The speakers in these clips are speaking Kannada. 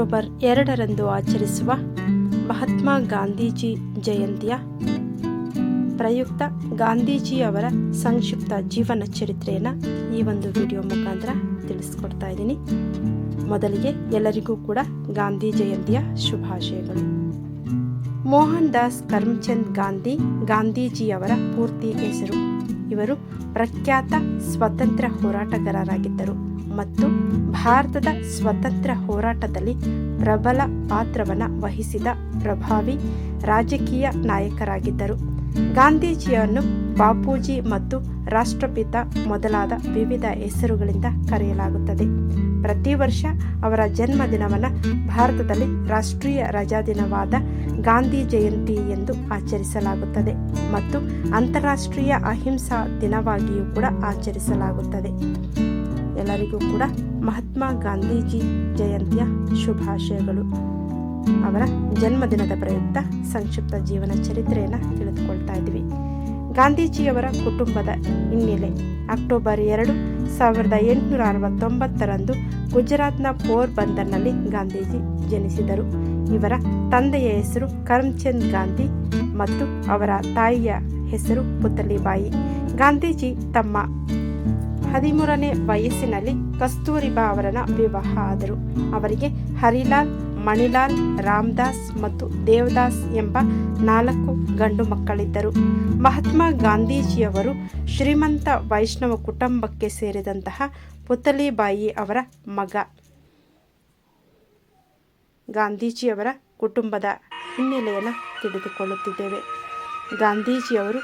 ಅಕ್ಟೋಬರ್ ಎರಡರಂದು ಆಚರಿಸುವ ಮಹಾತ್ಮ ಗಾಂಧೀಜಿ ಜಯಂತಿಯ ಪ್ರಯುಕ್ತ ಗಾಂಧೀಜಿಯವರ ಸಂಕ್ಷಿಪ್ತ ಜೀವನ ಚರಿತ್ರೆಯನ್ನು ಈ ಒಂದು ವಿಡಿಯೋ ಮುಖಾಂತರ ತಿಳಿಸ್ಕೊಡ್ತಾ ಇದ್ದೀನಿ. ಮೊದಲಿಗೆ ಎಲ್ಲರಿಗೂ ಕೂಡ ಗಾಂಧಿ ಜಯಂತಿಯ ಶುಭಾಶಯಗಳು. ಮೋಹನ್ ದಾಸ್ ಕರ್ಮಚಂದ್ ಗಾಂಧಿ, ಗಾಂಧೀಜಿಯವರ ಪೂರ್ತಿ ಹೆಸರು. ಇವರು ಪ್ರಖ್ಯಾತ ಸ್ವತಂತ್ರ ಹೋರಾಟಗಾರರಾಗಿದ್ದರು. ಮತ್ತು ಭಾರತದ ಸ್ವತಂತ್ರ ಹೋರಾಟದಲ್ಲಿ ಪ್ರಬಲ ಪಾತ್ರವನ್ನು ವಹಿಸಿದ ಪ್ರಭಾವಿ ರಾಜಕೀಯ ನಾಯಕರಾಗಿದ್ದರು. ಗಾಂಧೀಜಿಯನ್ನು ಬಾಪೂಜಿ ಮತ್ತು ರಾಷ್ಟ್ರಪಿತ ಮೊದಲಾದ ವಿವಿಧ ಹೆಸರುಗಳಿಂದ ಕರೆಯಲಾಗುತ್ತದೆ. ಪ್ರತಿ ವರ್ಷ ಅವರ ಜನ್ಮದಿನವನ್ನು ಭಾರತದಲ್ಲಿ ರಾಷ್ಟ್ರೀಯ ರಜಾದಿನವಾದ ಗಾಂಧಿ ಜಯಂತಿ ಎಂದು ಆಚರಿಸಲಾಗುತ್ತದೆ ಮತ್ತು ಅಂತಾರಾಷ್ಟ್ರೀಯ ಅಹಿಂಸಾ ದಿನವಾಗಿಯೂ ಕೂಡ ಆಚರಿಸಲಾಗುತ್ತದೆ. ಎಲ್ಲರಿಗೂ ಕೂಡ ಮಹಾತ್ಮ ಗಾಂಧೀಜಿ ಜಯಂತಿಯ ಶುಭಾಶಯಗಳು. ಅವರ ಜನ್ಮದಿನದ ಪ್ರಯುಕ್ತ ಸಂಕ್ಷಿಪ್ತ ಜೀವನ ಚರಿತ್ರೆಯನ್ನು ತಿಳಿದುಕೊಳ್ತಾ ಇದ್ವಿ. ಗಾಂಧೀಜಿಯವರ ಕುಟುಂಬದ ಹಿನ್ನೆಲೆ ಅಕ್ಟೋಬರ್ ಎರಡು ಸಾವಿರದ ಎಂಟುನೂರ ಅರವತ್ತೊಂಬತ್ತರಂದು ಗುಜರಾತ್ನ ಪೋರ್ಬಂದರ್ನಲ್ಲಿ ಗಾಂಧೀಜಿ ಜನಿಸಿದರು. ಇವರ ತಂದೆಯ ಹೆಸರು ಕರಮ್ಚಂದ್ ಗಾಂಧಿ ಮತ್ತು ಅವರ ತಾಯಿಯ ಹೆಸರು ಪುತ್ತಲಿಬಾಯಿ ಗಾಂಧೀಜಿ ತಮ್ಮ ಹದಿಮೂರನೇ ವಯಸ್ಸಿನಲ್ಲಿ ಕಸ್ತೂರಿಬಾ ಅವರನ್ನ ವಿವಾಹ ಆದರು. ಅವರಿಗೆ ಹರಿಲಾಲ್, ಮಣಿಲಾಲ್, ರಾಮದಾಸ್ ಮತ್ತು ದೇವದಾಸ್ ಎಂಬ ನಾಲ್ಕು ಗಂಡು ಮಕ್ಕಳಿದ್ದರು. ಮಹಾತ್ಮ ಗಾಂಧೀಜಿಯವರು ಶ್ರೀಮಂತ ವೈಷ್ಣವ ಕುಟುಂಬಕ್ಕೆ ಸೇರಿದಂತಹ ಪುತಲಿಬಾಯಿ ಅವರ ಮಗ. ಗಾಂಧೀಜಿಯವರ ಕುಟುಂಬದ ಹಿನ್ನೆಲೆಯನ್ನು ತಿಳಿದುಕೊಳ್ಳುತ್ತಿದ್ದೇವೆ. ಗಾಂಧೀಜಿಯವರು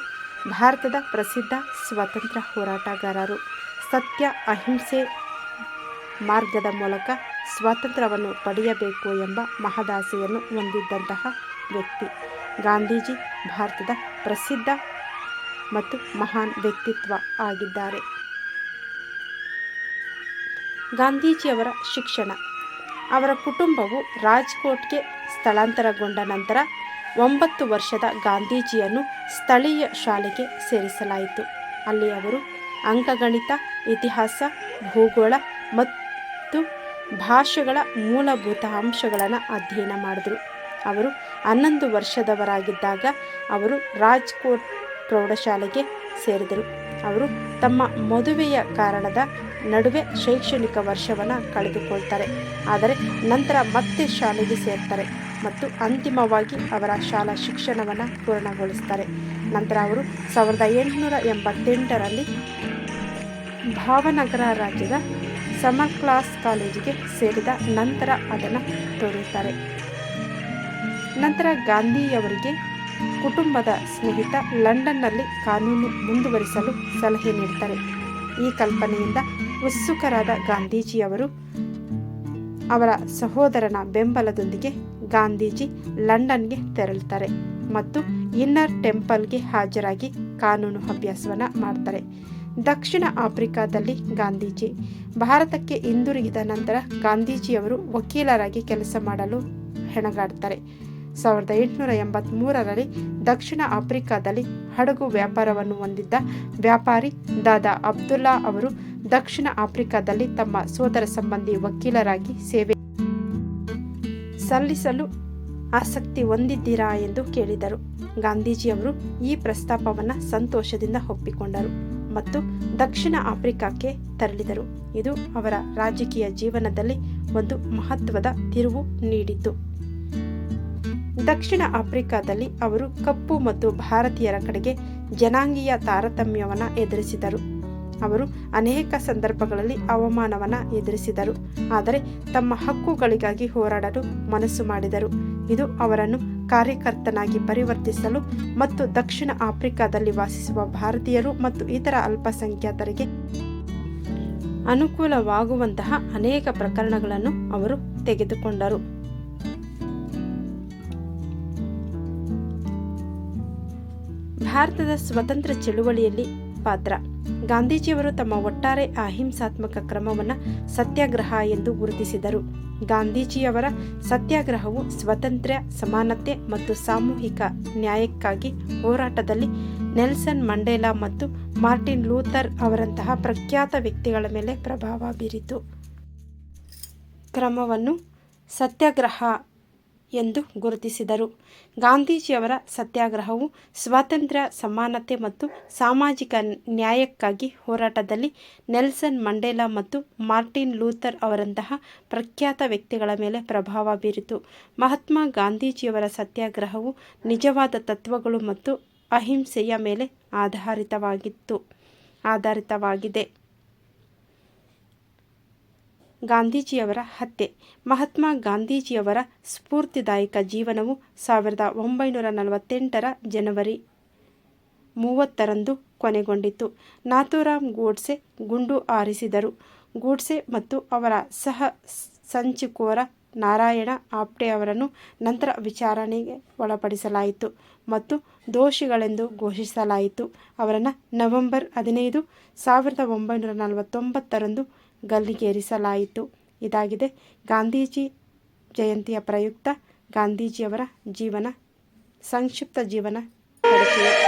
ಭಾರತದ ಪ್ರಸಿದ್ಧ ಸ್ವಾತಂತ್ರ್ಯ ಹೋರಾಟಗಾರರು. ಸತ್ಯ ಅಹಿಂಸೆ ಮಾರ್ಗದ ಮೂಲಕ ಸ್ವಾತಂತ್ರ್ಯವನ್ನು ಪಡೆಯಬೇಕು ಎಂಬ ಮಹದಾಸೆಯನ್ನು ಹೊಂದಿದ್ದಂತಹ ವ್ಯಕ್ತಿ. ಗಾಂಧೀಜಿ ಭಾರತದ ಪ್ರಸಿದ್ಧ ಮತ್ತು ಮಹಾನ್ ವ್ಯಕ್ತಿತ್ವ ಆಗಿದ್ದಾರೆ. ಗಾಂಧೀಜಿಯವರ ಶಿಕ್ಷಣ. ಅವರ ಕುಟುಂಬವು ರಾಜ್ಕೋಟ್ಗೆ ಸ್ಥಳಾಂತರಗೊಂಡ ನಂತರ ಒಂಬತ್ತು ವರ್ಷದ ಗಾಂಧೀಜಿಯನ್ನು ಸ್ಥಳೀಯ ಶಾಲೆಗೆ ಸೇರಿಸಲಾಯಿತು. ಅಲ್ಲಿ ಅವರು ಅಂಕಗಣಿತ, ಇತಿಹಾಸ, ಭೂಗೋಳ ಮತ್ತು ಭಾಷೆಗಳ ಮೂಲಭೂತ ಅಂಶಗಳನ್ನು ಅಧ್ಯಯನ ಮಾಡಿದರು. ಅವರು ಹನ್ನೊಂದು ವರ್ಷದವರಾಗಿದ್ದಾಗ ಅವರು ರಾಜ್ಕೋಟ್ ಪ್ರೌಢಶಾಲೆಗೆ ಸೇರಿದರು. ಅವರು ತಮ್ಮ ಮದುವೆಯ ಕಾರಣದ ನಡುವೆ ಶೈಕ್ಷಣಿಕ ವರ್ಷವನ್ನು ಕಳೆದುಕೊಳ್ತಾರೆ. ಆದರೆ ನಂತರ ಮತ್ತೆ ಶಾಲೆಗೆ ಸೇರ್ತಾರೆ ಮತ್ತು ಅಂತಿಮವಾಗಿ ಅವರ ಶಾಲಾ ಶಿಕ್ಷಣವನ್ನು ಪೂರ್ಣಗೊಳಿಸ್ತಾರೆ. ನಂತರ ಅವರು ಸಾವಿರದ ಎಂಟುನೂರ ಎಂಬತ್ತೆಂಟರಲ್ಲಿ ಭಾವನಗರ ರಾಜ್ಯದ ಸಮರ್ ಕ್ಲಾಸ್ ಕಾಲೇಜಿಗೆ ಸೇರಿದ ನಂತರ ಅದನ್ನು ತೋರುತ್ತಾರೆ ನಂತರ ಗಾಂಧಿಯವರಿಗೆ ಕುಟುಂಬದ ಸ್ನೇಹಿತ ಲಂಡನ್ನಲ್ಲಿ ಕಾನೂನು ಮುಂದುವರಿಸಲು ಸಲಹೆ ನೀಡ್ತಾರೆ ಈ ಕಲ್ಪನೆಯಿಂದ ಉತ್ಸುಕರಾದ ಗಾಂಧೀಜಿಯವರು ಅವರ ಸಹೋದರನ ಬೆಂಬಲದೊಂದಿಗೆ ಗಾಂಧೀಜಿ ಲಂಡನ್ಗೆ ತೆರಳುತ್ತಾರೆ. ಮತ್ತು ಇನ್ನರ್ ಟೆಂಪಲ್ಗೆ ಹಾಜರಾಗಿ ಕಾನೂನು ಅಭ್ಯಾಸವನ್ನು ಮಾಡ್ತಾರೆ. ದಕ್ಷಿಣ ಆಫ್ರಿಕಾದಲ್ಲಿ ಗಾಂಧೀಜಿ. ಭಾರತಕ್ಕೆ ಹಿಂದಿರುಗಿದ ನಂತರ ಗಾಂಧೀಜಿಯವರು ವಕೀಲರಾಗಿ ಕೆಲಸ ಮಾಡಲು ಹೆಣಗಾಡ್ತಾರೆ. ಸಾವಿರದ ಎಂಟುನೂರ ಎಂಬತ್ತ್ಮೂರರಲ್ಲಿ ದಕ್ಷಿಣ ಆಫ್ರಿಕಾದಲ್ಲಿ ಹಡಗು ವ್ಯಾಪಾರವನ್ನು ಹೊಂದಿದ್ದ ವ್ಯಾಪಾರಿ ದಾದಾ ಅಬ್ದುಲ್ಲಾ ಅವರು ದಕ್ಷಿಣ ಆಫ್ರಿಕಾದಲ್ಲಿ ತಮ್ಮ ಸೋದರ ಸಂಬಂಧಿ ವಕೀಲರಾಗಿ ಸೇವೆ ಸಲ್ಲಿಸಲು ಆಸಕ್ತಿ ಹೊಂದಿದ್ದೀರಾ ಎಂದು ಕೇಳಿದರು. ಗಾಂಧೀಜಿಯವರು ಈ ಪ್ರಸ್ತಾಪವನ್ನು ಸಂತೋಷದಿಂದ ಒಪ್ಪಿಕೊಂಡರು ಮತ್ತು ದಕ್ಷಿಣ ಆಫ್ರಿಕಾಕ್ಕೆ ತೆರಳಿದರು. ಇದು ಅವರ ರಾಜಕೀಯ ಜೀವನದಲ್ಲಿ ಒಂದು ಮಹತ್ವದ ತಿರುವು ನೀಡಿತು ದಕ್ಷಿಣ ಆಫ್ರಿಕಾದಲ್ಲಿ ಅವರು ಕಪ್ಪು ಮತ್ತು ಭಾರತೀಯರ ಕಡೆಗೆ ಜನಾಂಗೀಯ ತಾರತಮ್ಯವನ್ನು ಎದುರಿಸಿದರು. ಅವರು ಅನೇಕ ಸಂದರ್ಭಗಳಲ್ಲಿ ಅವಮಾನವನ್ನು ಎದುರಿಸಿದರು. ಆದರೆ ತಮ್ಮ ಹಕ್ಕುಗಳಿಗಾಗಿ ಹೋರಾಡಲು ಮನಸ್ಸು ಮಾಡಿದರು. ಇದು ಅವರನ್ನು ಕಾರ್ಯಕರ್ತನಾಗಿ ಪರಿವರ್ತಿಸಲು ಮತ್ತು ದಕ್ಷಿಣ ಆಫ್ರಿಕಾದಲ್ಲಿ ವಾಸಿಸುವ ಭಾರತೀಯರು ಮತ್ತು ಇತರ ಅಲ್ಪಸಂಖ್ಯಾತರಿಗೆ ಅನುಕೂಲವಾಗುವಂತಹ ಅನೇಕ ಪ್ರಕರಣಗಳನ್ನು ಅವರು ತೆಗೆದುಕೊಂಡರು. ಭಾರತದ ಸ್ವತಂತ್ರ ಚಳುವಳಿಯಲ್ಲಿ ಪಾತ್ರ. ಗಾಂಧೀಜಿಯವರು ತಮ್ಮ ಒಟ್ಟಾರೆ ಅಹಿಂಸಾತ್ಮಕ ಕ್ರಮವನ್ನು ಸತ್ಯಾಗ್ರಹ ಎಂದು ಗುರುತಿಸಿದರು. ಗಾಂಧೀಜಿಯವರ ಸತ್ಯಾಗ್ರಹವು ಸ್ವಾತಂತ್ರ್ಯ ಸಮಾನತೆ ಮತ್ತು ಸಾಮೂಹಿಕ ನ್ಯಾಯಕ್ಕಾಗಿ ಹೋರಾಟದಲ್ಲಿ ನೆಲ್ಸನ್ ಮಂಡೇಲಾ ಮತ್ತು ಮಾರ್ಟಿನ್ ಲೂಥರ್ ಅವರಂತಹ ಪ್ರಖ್ಯಾತ ವ್ಯಕ್ತಿಗಳ ಮೇಲೆ ಪ್ರಭಾವ ಬೀರಿತು. ಕ್ರಮವನ್ನು ಸತ್ಯಾಗ್ರಹ ಎಂದು ಗುರುತಿಸಿದರು. ಗಾಂಧೀಜಿಯವರ ಸತ್ಯಾಗ್ರಹವು ಸ್ವಾತಂತ್ರ್ಯ, ಸಮಾನತೆ ಮತ್ತು ಸಾಮಾಜಿಕ ನ್ಯಾಯಕ್ಕಾಗಿ ಹೋರಾಟದಲ್ಲಿ ನೆಲ್ಸನ್ ಮಂಡೇಲಾ ಮತ್ತು ಮಾರ್ಟಿನ್ ಲೂಥರ್ ಅವರಂತಹ ಪ್ರಖ್ಯಾತ ವ್ಯಕ್ತಿಗಳ ಮೇಲೆ ಪ್ರಭಾವ ಬೀರಿತು. ಮಹಾತ್ಮ ಗಾಂಧೀಜಿಯವರ ಸತ್ಯಾಗ್ರಹವು ನಿಜವಾದ ತತ್ವಗಳು ಮತ್ತು ಅಹಿಂಸೆಯ ಮೇಲೆ ಆಧಾರಿತವಾಗಿತ್ತು, ಆಧಾರಿತವಾಗಿದೆ. ಗಾಂಧೀಜಿಯವರ ಹತ್ಯೆ. ಮಹಾತ್ಮ ಗಾಂಧೀಜಿಯವರ ಸ್ಫೂರ್ತಿದಾಯಕ ಜೀವನವು ಸಾವಿರದ ಒಂಬೈನೂರ ನಲವತ್ತೆಂಟರ ಜನವರಿ ಮೂವತ್ತರಂದು ಕೊನೆಗೊಂಡಿತು. ನಾಥೂರಾಮ್ ಗೋಡ್ಸೆ ಗುಂಡು ಆರಿಸಿದರು ಗೂಡ್ಸೆ ಮತ್ತು ಅವರ ಸಹ ಸಂಚುಕೋರ ನಾರಾಯಣ ಆಪ್ಟೆ ಅವರನ್ನು ನಂತರ ವಿಚಾರಣೆಗೆ ಒಳಪಡಿಸಲಾಯಿತು ಮತ್ತು ದೋಷಿಗಳೆಂದು ಘೋಷಿಸಲಾಯಿತು. ಅವರನ್ನು ನವೆಂಬರ್ ಹದಿನೈದು ಸಾವಿರದ ಒಂಬೈನೂರ ನಲವತ್ತೊಂಬತ್ತರಂದು ಗಲ್ಲಿಗೇರಿಸಲಾಯಿತು ಇದಾಗಿದೆ. ಗಾಂಧೀಜಿ ಜಯಂತಿಯ ಪ್ರಯುಕ್ತ ಗಾಂಧೀಜಿಯವರ ಜೀವನ ಸಂಕ್ಷಿಪ್ತ ಜೀವನ ಪರಿಚಯ